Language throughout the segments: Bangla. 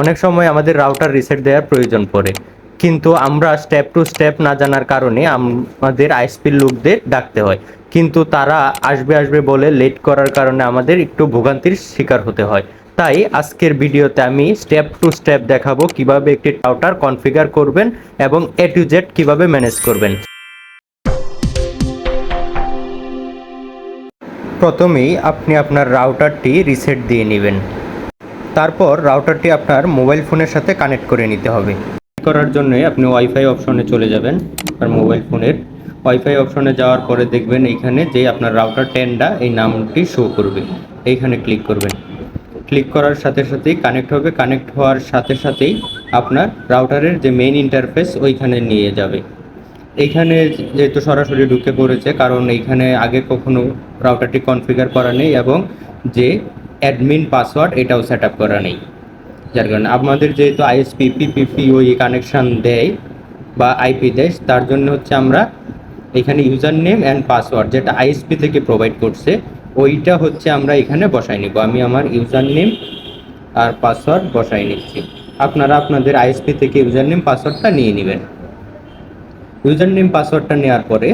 অনেক সময় আমাদের রাউটার রিসেট দেওয়ার প্রয়োজন পড়ে। কিন্তু আমরা স্টেপ টু স্টেপ না জানার কারণে আমাদের আইএসপির লোকদের ডাকতে হয়। কিন্তু তারা আসবে আসবে বলে লেট করার কারণে আমাদের একটু ভোগান্তির শিকার হতে হয়। তাই আজকের ভিডিওতে আমি স্টেপ টু স্টেপ দেখাবো কীভাবে একটি রাউটার কনফিগার করবেন এবং এ টু জেড কীভাবে ম্যানেজ করবেন। প্রথমেই আপনি আপনার রাউটারটি রিসেট দিয়ে নেবেন। তারপর রাউটারটি আপনার মোবাইল ফোনের সাথে কানেক্ট করে নিতে হবে। করার জন্য আপনি ওয়াইফাই অপশনে চলে যাবেন, আপনার মোবাইল ফোনের ওয়াইফাই অপশনে যাওয়ার পরে দেখবেন এইখানে যে আপনার রাউটার টেনডা এই নামটি শো করবে। এইখানে ক্লিক করবেন। ক্লিক করার সাথে সাথেই কানেক্ট হবে। কানেক্ট হওয়ার সাথে সাথেই আপনার রাউটারের যে মেইন ইন্টারফেস ওইখানে নিয়ে যাবে। এইখানে যেহেতু সরাসরি ঢুকে পড়েছে, কারণ এইখানে আগে কখনো রাউটারটি কনফিগার করা নেই এবং যে অ্যাডমিন পাসওয়ার্ড এটাও সেট আপ করা নেই। যার কারণে আমাদের যেহেতু আইএসপি পিপিপি ওই কানেকশান দেয় বা আইপি দেয়, তার জন্য হচ্ছে আমরা এখানে ইউজার নেম অ্যান্ড পাসওয়ার্ড যেটা আইএসপি থেকে প্রোভাইড করছে, ওইটা হচ্ছে আমরা এখানে বসাই নিব। আমি আমার ইউজার নেম আর পাসওয়ার্ড বসাই নিচ্ছি। আপনারা আপনাদের আইএসপি থেকে ইউজার নেম পাসওয়ার্ডটা নিয়ে নেবেন। ইউজার নেম পাসওয়ার্ডটা নেওয়ার পরে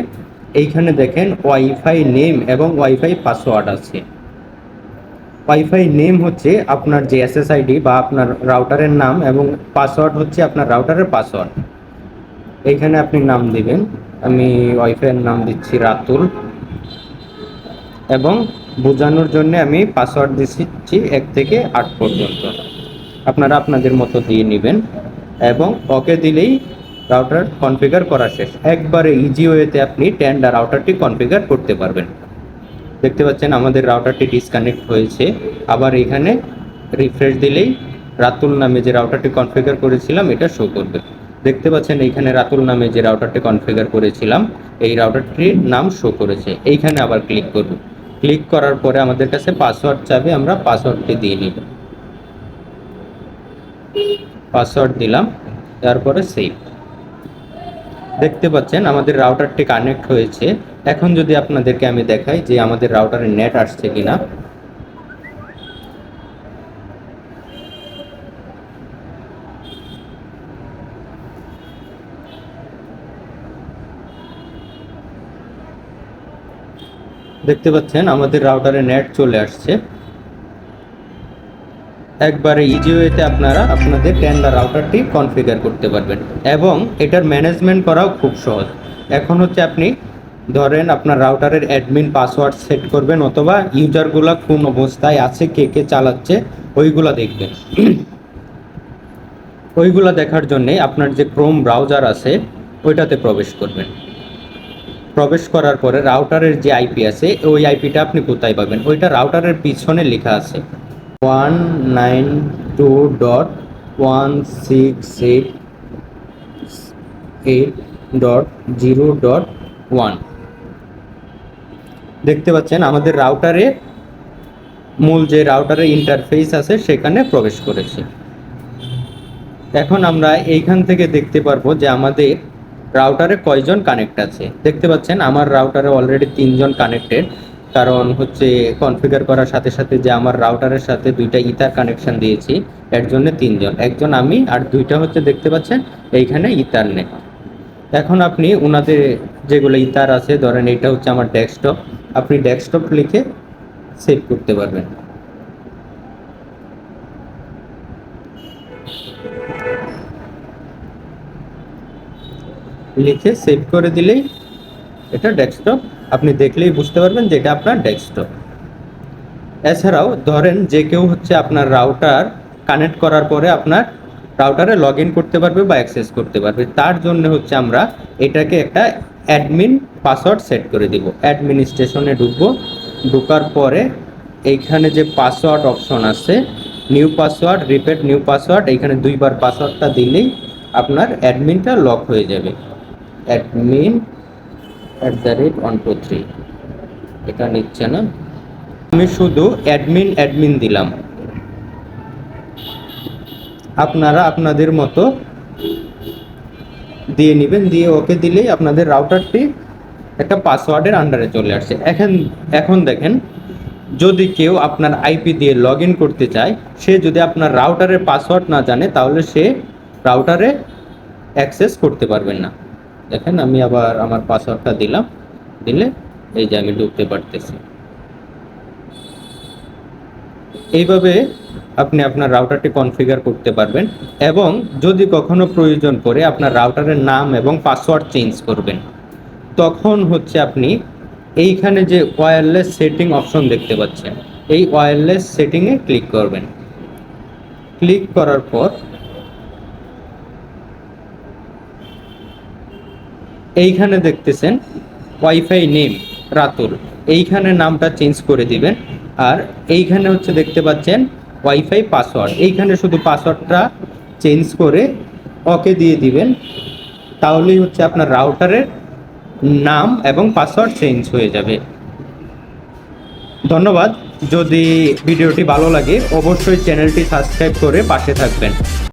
এইখানে দেখেন ওয়াইফাই নেম এবং ওয়াইফাই পাসওয়ার্ড আছে। ওয়াইফাই নেম হচ্ছে আপনার যে এসএসআইডি বা আপনার রাউটারের নাম এবং পাসওয়ার্ড হচ্ছে আপনার রাউটারের পাসওয়ার্ড এইখানে আপনি নাম দিবেন। আমি ওয়াইফাইয়ের নাম দিচ্ছি রাতুল। এবং বোঝানোর জন্য আমি পাসওয়ার্ড দিচ্ছি এক থেকে আট পর্যন্ত। আপনারা আপনাদের মতো দিয়ে নেবেন এবং ওকে দিলেই রাউটার কনফিগার করা শেষ। একবারে ইজি ওয়েতে আপনি টেন্ডার রাউটারটি কনফিগার করতে পারবেন। দেখতে পাচ্ছেন আমাদের রাউটারটি ডিসকানেক্ট হয়েছে। আবার এখানে রিফ্রেশ দিলেই রাতুল নামে যে রাউটারটি কনফিগার করেছিলাম, এটা শো করবে। দেখতে পাচ্ছেন এইখানে রাতুল নামে যে রাউটারটি কনফিগার করেছিলাম, এই রাউটারটির নাম শো করেছে। এইখানে আবার ক্লিক করব। ক্লিক করার পরে আমাদের কাছে পাসওয়ার্ড চাবে, আমরা পাসওয়ার্ডটি দিয়ে নিব। পাসওয়ার্ড দিলাম, তারপরে সেভ দেখতে পাচ্ছেন আমাদের রাউটারটি কানেক্ট হয়েছে। এখন যদি আপনাদেরকে আমি দেখাই যে আমাদের রাউটারে নেট আসছে কিনা। দেখতে পাচ্ছেন, আমাদের রাউটারে নেট চলে আসছে। একবারে ইজি ওয়েতে আপনারা আপনাদের টেন্ডার রাউটারটি কনফিগার করতে পারবেন। এবং এটার ম্যানেজমেন্ট করাও খুব সহজ। এখন হচ্ছে আপনি ধরেন আপনার রাউটারের অ্যাডমিন পাসওয়ার্ড সেট করবেন অথবা ইউজারগুলো কোন অবস্থায় আছে, কে কে চালাচ্ছে, ওইগুলা দেখবেন। ওইগুলো দেখার জন্যে আপনার যে ক্রোম ব্রাউজার আছে, ওইটাতে প্রবেশ করবেন। প্রবেশ করার পরে রাউটারের যে আইপি আছে, ওই আইপিটা আপনি কোথায় পাবেন? ওইটা রাউটারের পিছনে লেখা আছে। One nine two dot one six eight eight dot zero dot one দেখতে পাচ্ছেন, আমাদের রাউটারে মূল যে রাউটারের ইন্টারফেস আছে সেখানে প্রবেশ করেছে। এখন আমরা এইখান থেকে দেখতে পারব যে আমাদের রাউটারে কয়জন কানেক্ট আছে। দেখতে পাচ্ছেন, আমার রাউটারে অলরেডি তিনজন কানেক্টেড কারণ হচ্ছে কনফিগার করার সাথে সাথে যে আমার রাউটারের সাথে দুইটা ইথার কানেকশন দিয়েছি, এর জন্য তিনজন। একজন আমি আর দুইটা হচ্ছে দেখতে পাচ্ছেন, এইখানে ইথার নেট এখন আপনি ওনাদের যেগুলো ইতার আছে, ধরেন এটা হচ্ছে আমার ডেস্কটপ আপনি ডেস্কটপ লিখে সেভ করতে পারবেন। লিখে সেভ করে দিলেই এটা ডেস্কটপ আপনি দেখলেই বুঝতে পারবেন যে এটা আপনার ডেস্কটপ এছাড়াও ধরেন যে কেউ হচ্ছে আপনার রাউটার কানেক্ট করার পরে আপনার রাউটারে লগ করতে পারবে বা অ্যাক্সেস করতে পারবে। তার জন্য হচ্ছে আমরা এটাকে একটা অ্যাডমিন পাসওয়ার্ড সেট করে দিব। অ্যাডমিনিস্ট্রেশনে ঢুকবো। ঢোকার পরে এইখানে যে পাসওয়ার্ড অপশন আছে, new password, repeat new password, এইখানে দুইবার পাসওয়ার্ডটা দিলেই আপনার অ্যাডমিনটা লক হয়ে যাবে। Admin at the rate one two three এটা নিচ্ছে না। আমি শুধু অ্যাডমিন অ্যাডমিন দিলাম। আপনারা আপনাদের মতো দিয়ে নেবেন, দিয়ে ওকে দিলেই আপনাদের রাউটারটি একটা পাসওয়ার্ডের আন্ডারে চলে আসছে। এখন এখন দেখেন, যদি কেউ আপনার আইপি দিয়ে লগ করতে চায়, সে যদি আপনার রাউটারের পাসওয়ার্ড না জানে, তাহলে সে রাউটারে অ্যাক্সেস করতে পারবেন না। দেখেন, আমি আবার আমার পাসওয়ার্ডটা দিলাম, দিলে এই যে আমি ঢুকতে পারতেছি। এইভাবে আপনি আপনার রাউটারটি কনফিগার করতে পারবেন এবং যদি কখনো প্রয়োজন পড়ে আপনার রাউটারের নাম এবং পাসওয়ার্ড চেঞ্জ করবেন। তখন হচ্ছে আপনি এইখানে যে ওয়্যারলেস সেটিং অপশন দেখতে পাচ্ছেন, এই ওয়্যারলেস সেটিংয়ে ক্লিক করবেন। ক্লিক করার পর এইখানে দেখতেছেন ওয়াইফাই নেম রাতুল এইখানে নামটা চেঞ্জ করে দিবেন। আর এইখানে হচ্ছে দেখতে পাচ্ছেন ওয়াইফাই পাসওয়ার্ড এইখানে শুধু পাসওয়ার্ডটা চেঞ্জ করে ওকে দিয়ে দিবেন। তাহলেই হচ্ছে আপনার রাউটারের নাম এবং পাসওয়ার্ড চেঞ্জ হয়ে যাবে। ধন্যবাদ। যদি ভিডিওটি ভালো লাগে, অবশ্যই চ্যানেলটি সাবস্ক্রাইব করে পাশে থাকবেন।